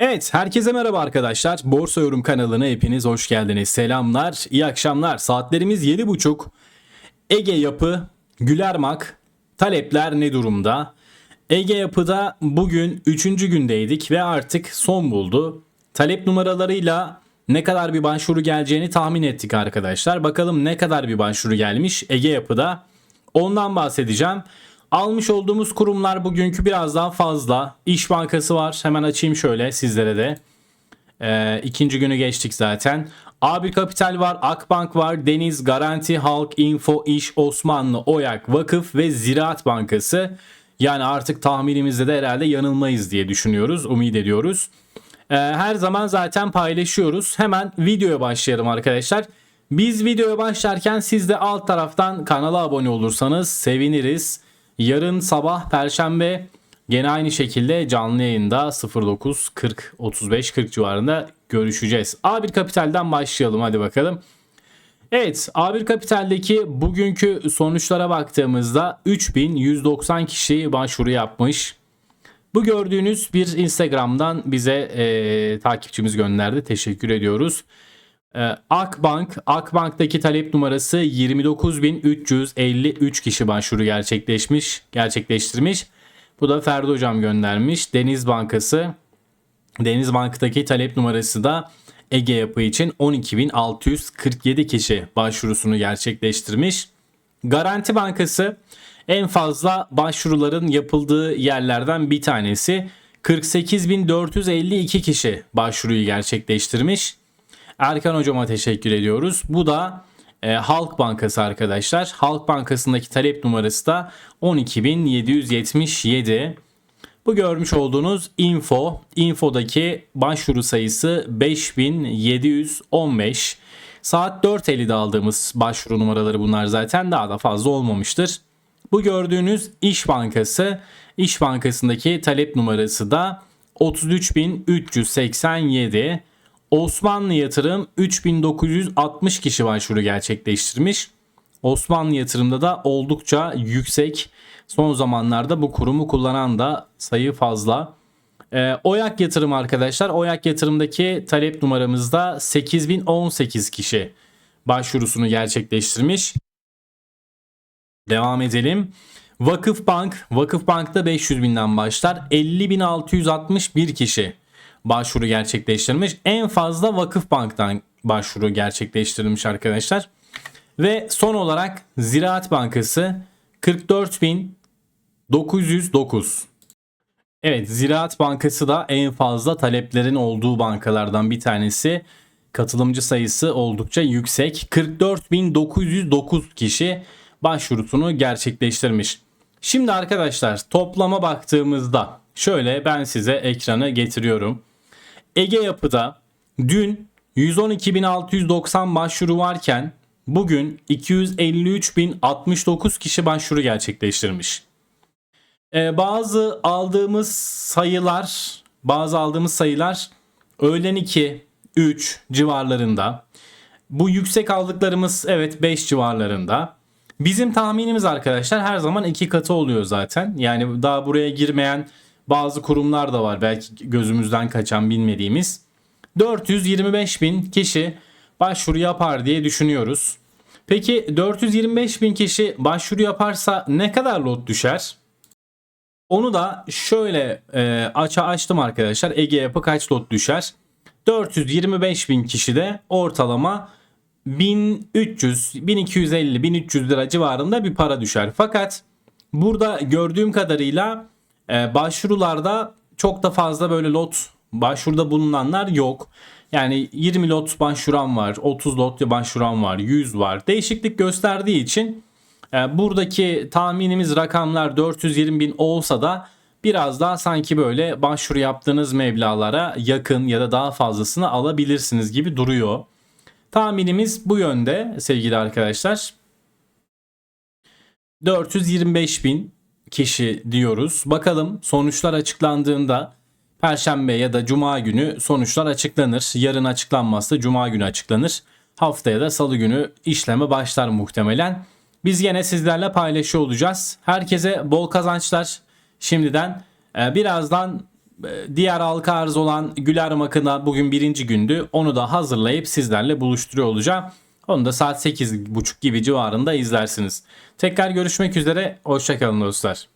Evet, herkese merhaba arkadaşlar. Borsa Yorum kanalına hepiniz hoş geldiniz. Selamlar, iyi akşamlar. Saatlerimiz 7.30. Ege Yapı, Gülermak, talepler ne durumda? Ege Yapı'da bugün 3. gündeydik ve artık son buldu. Talep numaralarıyla ne kadar bir başvuru geleceğini tahmin ettik arkadaşlar. Bakalım ne kadar bir başvuru gelmiş Ege Yapı'da. Ondan bahsedeceğim. Almış olduğumuz kurumlar bugünkü biraz daha fazla. İş Bankası var. Hemen açayım şöyle sizlere de. Ee, ikinci günü geçtik zaten. Abi Kapital var, Akbank var, Deniz, Garanti, Halk, Info, İş, Osmanlı, Oyak, Vakıf ve Ziraat Bankası. Yani artık tahminimizde de herhalde yanılmayız diye düşünüyoruz, umut ediyoruz. Ee, her zaman zaten paylaşıyoruz. Hemen videoya başlayalım arkadaşlar. Biz videoya başlarken siz de alt taraftan kanala abone olursanız seviniriz. Yarın sabah Perşembe gene aynı şekilde canlı yayında 09 40 35 40 civarında görüşeceğiz. A1 Kapital'den başlayalım hadi bakalım. Evet A1 Kapital'deki bugünkü sonuçlara baktığımızda 3190 kişi başvuru yapmış. Bu gördüğünüz bir Instagram'dan bize e, takipçimiz gönderdi. Teşekkür ediyoruz. E, Akbank, Akbank'taki talep numarası 29.353 kişi başvuru gerçekleşmiş, gerçekleştirmiş. Bu da Ferdi Hocam göndermiş. Deniz Bankası, Deniz Bank'taki talep numarası da Ege Yapı için 12.647 kişi başvurusunu gerçekleştirmiş. Garanti Bankası en fazla başvuruların yapıldığı yerlerden bir tanesi. 48.452 kişi başvuruyu gerçekleştirmiş. Erkan hocama teşekkür ediyoruz. Bu da e, Halk Bankası arkadaşlar. Halk Bankası'ndaki talep numarası da 12.777. Bu görmüş olduğunuz info. Info'daki başvuru sayısı 5715. Saat 4.50'de aldığımız başvuru numaraları bunlar zaten daha da fazla olmamıştır. Bu gördüğünüz İş Bankası. İş Bankası'ndaki talep numarası da 33.387. Osmanlı Yatırım 3960 kişi başvuru gerçekleştirmiş. Osmanlı Yatırım'da da oldukça yüksek. Son zamanlarda bu kurumu kullanan da sayı fazla. Ee, Oyak Yatırım arkadaşlar. Oyak Yatırım'daki talep numaramızda 8018 kişi başvurusunu gerçekleştirmiş. Devam edelim. Vakıf Bank, Vakıf Bank'ta 500 binden başlar. 50.661 kişi başvuru gerçekleştirmiş. En fazla Vakıf Bank'tan başvuru gerçekleştirilmiş arkadaşlar. Ve son olarak Ziraat Bankası 44.909. Evet Ziraat Bankası da en fazla taleplerin olduğu bankalardan bir tanesi. Katılımcı sayısı oldukça yüksek. 44.909 kişi başvurusunu gerçekleştirmiş. Şimdi arkadaşlar toplama baktığımızda şöyle ben size ekranı getiriyorum. Ege Yapı'da dün 112.690 başvuru varken bugün 253.069 kişi başvuru gerçekleştirmiş. Ee, bazı aldığımız sayılar, bazı aldığımız sayılar öğlen 2, 3 civarlarında. Bu yüksek aldıklarımız evet 5 civarlarında. Bizim tahminimiz arkadaşlar her zaman iki katı oluyor zaten. Yani daha buraya girmeyen bazı kurumlar da var belki gözümüzden kaçan bilmediğimiz. 425 bin kişi başvuru yapar diye düşünüyoruz. Peki 425 bin kişi başvuru yaparsa ne kadar lot düşer? Onu da şöyle e, aça açtım arkadaşlar. Ege yapı kaç lot düşer? 425 bin kişi de ortalama 1300, 1250, 1300 lira civarında bir para düşer. Fakat burada gördüğüm kadarıyla e, başvurularda çok da fazla böyle lot başvuruda bulunanlar yok. Yani 20 lot başvuran var, 30 lot başvuran var, 100 var. Değişiklik gösterdiği için e, buradaki tahminimiz rakamlar 420 bin olsa da biraz daha sanki böyle başvuru yaptığınız meblalara yakın ya da daha fazlasını alabilirsiniz gibi duruyor. Tahminimiz bu yönde sevgili arkadaşlar. 425 bin kişi diyoruz. Bakalım sonuçlar açıklandığında Perşembe ya da Cuma günü sonuçlar açıklanır. Yarın açıklanmazsa Cuma günü açıklanır. Haftaya da Salı günü işleme başlar muhtemelen. Biz yine sizlerle paylaşıyor olacağız. Herkese bol kazançlar şimdiden. Birazdan e, diğer halka arz olan Güler Makı'na bugün birinci gündü. Onu da hazırlayıp sizlerle buluşturuyor olacağım. Onu da saat 8.30 gibi civarında izlersiniz. Tekrar görüşmek üzere. Hoşçakalın dostlar.